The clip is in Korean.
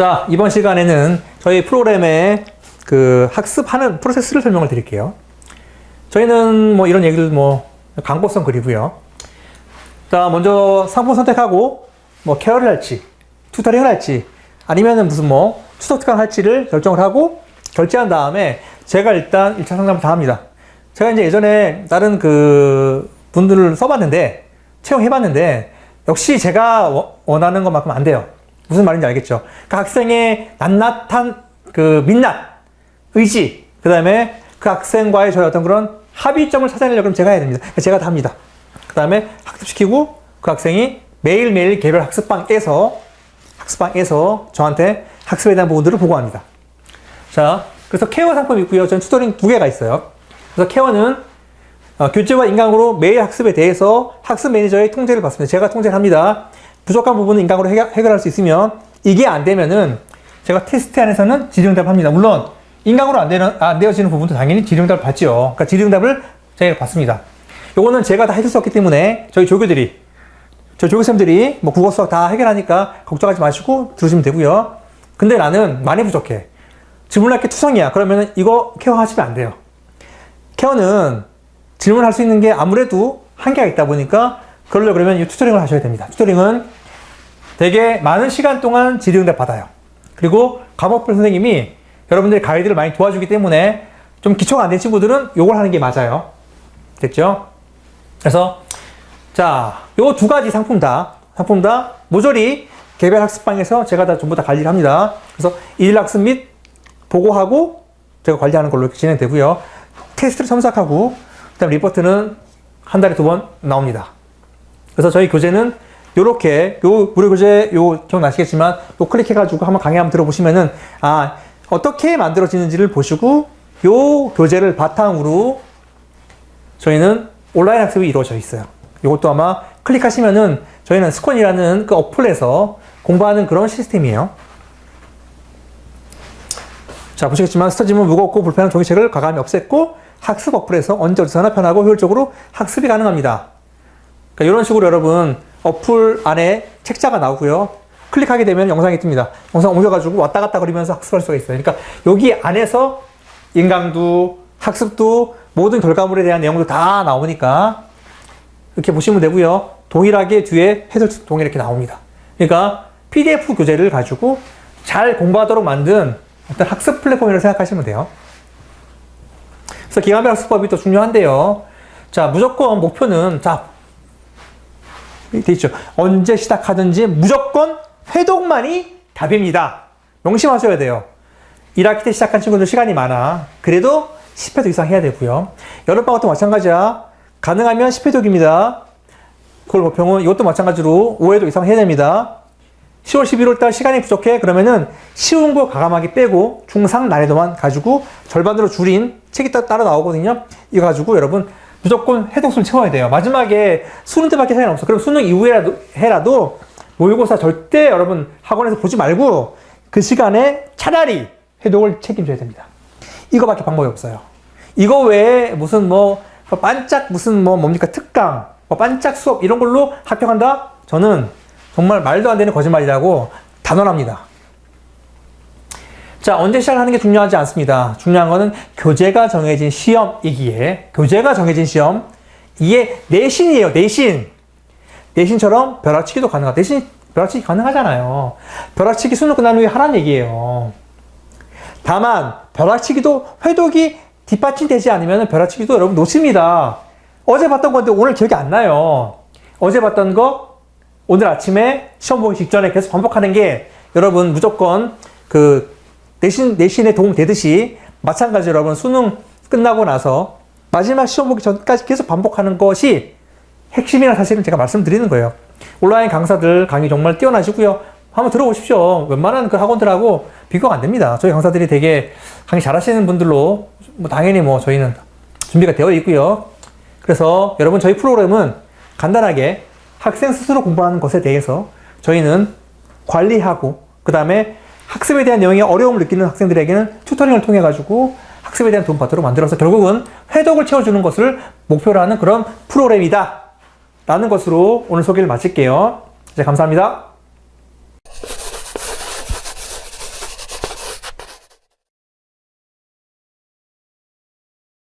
자, 이번 시간에는 저희 프로그램의 그 학습하는 프로세스를 설명을 드릴게요. 저희는 뭐 이런 얘기를 뭐 광고성 그리고요. 자, 먼저 상품 선택하고 뭐 케어를 할지, 투터링을 할지, 아니면은 무슨 뭐 추석 특강 할지를 결정을 하고 결제한 다음에 제가 일단 1차 상담을 다 합니다. 제가 이제 예전에 다른 그 분들을 써봤는데 채용해봤는데 역시 제가 워- 원하는 것만큼 안 돼요. 무슨 말인지 알겠죠? 그 학생의 낱낱한 그 민낯, 의지, 그 다음에 그 학생과의 저의 어떤 그런 합의점을 찾아내려면 제가 해야 됩니다. 제가 다 합니다. 그 다음에 학습시키고 그 학생이 매일매일 개별 학습방에서 학습방에서 저한테 학습에 대한 부분들을 보고합니다. 자, 그래서 케어 상품이 있고요. 저는 투터링 두 개가 있어요. 그래서 케어는 어, 교재와 인강으로 매일 학습에 대해서 학습 매니저의 통제를 받습니다. 제가 통제를 합니다. 부족한 부분은 인강으로 해결, 해결 할 수 있으면 이게 안 되면은 제가 테스트 안에서는 질의응답 합니다. 물론 인강으로 안, 되는, 안 되어지는 부분도 당연히 질의응답을 받죠. 그러니까 질의응답을 저희가 받습니다. 요거는 제가 다 해줄 수 없기 때문에 저희 조교들이 저 조교쌤들이 뭐 국어 수학 다 해결하니까 걱정하지 마시고 들으시면 되고요. 근데 나는 많이 부족해. 질문할 게 투성이야. 그러면 이거 케어하시면 안 돼요. 케어는 질문할 수 있는 게 아무래도 한계가 있다 보니까 그러려 그러면 이 튜터링을 하셔야 됩니다. 튜터링은 되게 많은 시간 동안 질의응답 받아요. 그리고 과목별 선생님이 여러분들의 가이드를 많이 도와주기 때문에 좀 기초가 안 된 친구들은 요걸 하는 게 맞아요. 됐죠? 그래서 자, 요 두 가지 상품 다 상품 다 모조리 개별 학습방에서 제가 다 전부 다 관리를 합니다. 그래서 일일 학습 및 보고하고 제가 관리하는 걸로 진행되고요. 테스트를 첨삭하고 그다음 리포트는 한 달에 두 번 나옵니다. 그래서 저희 교재는 요렇게 요 무료 교재 요 기억나시겠지만 요 클릭해 가지고 한번 강의 한번 들어보시면은 아 어떻게 만들어지는지를 보시고 요 교재를 바탕으로 저희는 온라인 학습이 이루어져 있어요. 이것도 아마 클릭하시면은 저희는 스콘이라는 그 어플에서 공부하는 그런 시스템이에요. 자, 보시겠지만 스터지문 무겁고 불편한 종이책을 과감히 없앴고 학습 어플에서 언제 어디서나 편하고 효율적으로 학습이 가능합니다. 그러니까 이런 식으로 여러분 어플 안에 책자가 나오고요. 클릭하게 되면 영상이 뜹니다. 영상 옮겨가지고 왔다 갔다 거리면서 학습할 수가 있어요. 그러니까 여기 안에서 인강도 학습도 모든 결과물에 대한 내용도 다 나오니까 이렇게 보시면 되고요. 동일하게 뒤에 해설 동일 이렇게 나옵니다. 그러니까 PDF 교재를 가지고 잘 공부하도록 만든 어떤 학습 플랫폼이라고 생각하시면 돼요. 그래서 기간별 학습법이 또 중요한데요. 자, 무조건 목표는 자, 돼 있죠. 언제 시작하든지 무조건 회독만이 답입니다. 명심하셔야 돼요. 1학기 때 시작한 친구들 시간이 많아. 그래도 10회독 이상 해야 되고요. 여름방학도 마찬가지야. 가능하면 10회독입니다. 그걸 보평은 이것도 마찬가지로 5회독 이상 해야 됩니다. 10월 11월 달 시간이 부족해. 그러면은 쉬운 거 가감하게 빼고 중상 난이도만 가지고 절반으로 줄인 책이 따- 따로 나오거든요. 이거 가지고 여러분 무조건 해독수를 채워야 돼요. 마지막에 수능 때밖에 시간이 없어. 그럼 수능 이후에라도 해라도 모의고사 절대 여러분 학원에서 보지 말고 그 시간에 차라리 해독을 책임져야 됩니다. 이거밖에 방법이 없어요. 이거 외에 무슨 뭐 반짝 무슨 뭐 뭡니까 특강, 뭐 반짝 수업 이런 걸로 합격한다? 저는 정말 말도 안 되는 거짓말이라고 단언합니다. 자, 언제 시작하는 게 중요하지 않습니다. 중요한 거는 교재가 정해진 시험이기에, 교재가 정해진 시험, 이게 내신이에요, 내신. 내신처럼 벼락치기도 가능하다. 내신 벼락치기 가능하잖아요. 벼락치기 수능 끝난 후에 하라는 얘기예요. 다만, 벼락치기도 회독이 뒷받침되지 않으면 벼락치기도 여러분 놓칩니다. 어제 봤던 건데 오늘 기억이 안 나요. 어제 봤던 거 오늘 아침에 시험 보기 직전에 계속 반복하는 게 여러분 무조건 그 내신, 내신에 도움 되듯이 마찬가지로 여러분 수능 끝나고 나서 마지막 시험 보기 전까지 계속 반복하는 것이 핵심이라는 사실은 제가 말씀드리는 거예요. 온라인 강사들 강의 정말 뛰어나시고요. 한번 들어보십시오. 웬만한 그 학원들하고 비교가 안 됩니다. 저희 강사들이 되게 강의 잘하시는 분들로 뭐 당연히 뭐 저희는 준비가 되어 있고요. 그래서 여러분 저희 프로그램은 간단하게 학생 스스로 공부하는 것에 대해서 저희는 관리하고 그 다음에 학습에 대한 내용에 어려움을 느끼는 학생들에게는 튜터링을 통해 가지고 학습에 대한 받도록 만들어서 결국은 회독을 채워주는 것을 목표로 하는 그런 프로그램이다 라는 것으로 오늘 소개를 마칠게요. 이제 감사합니다.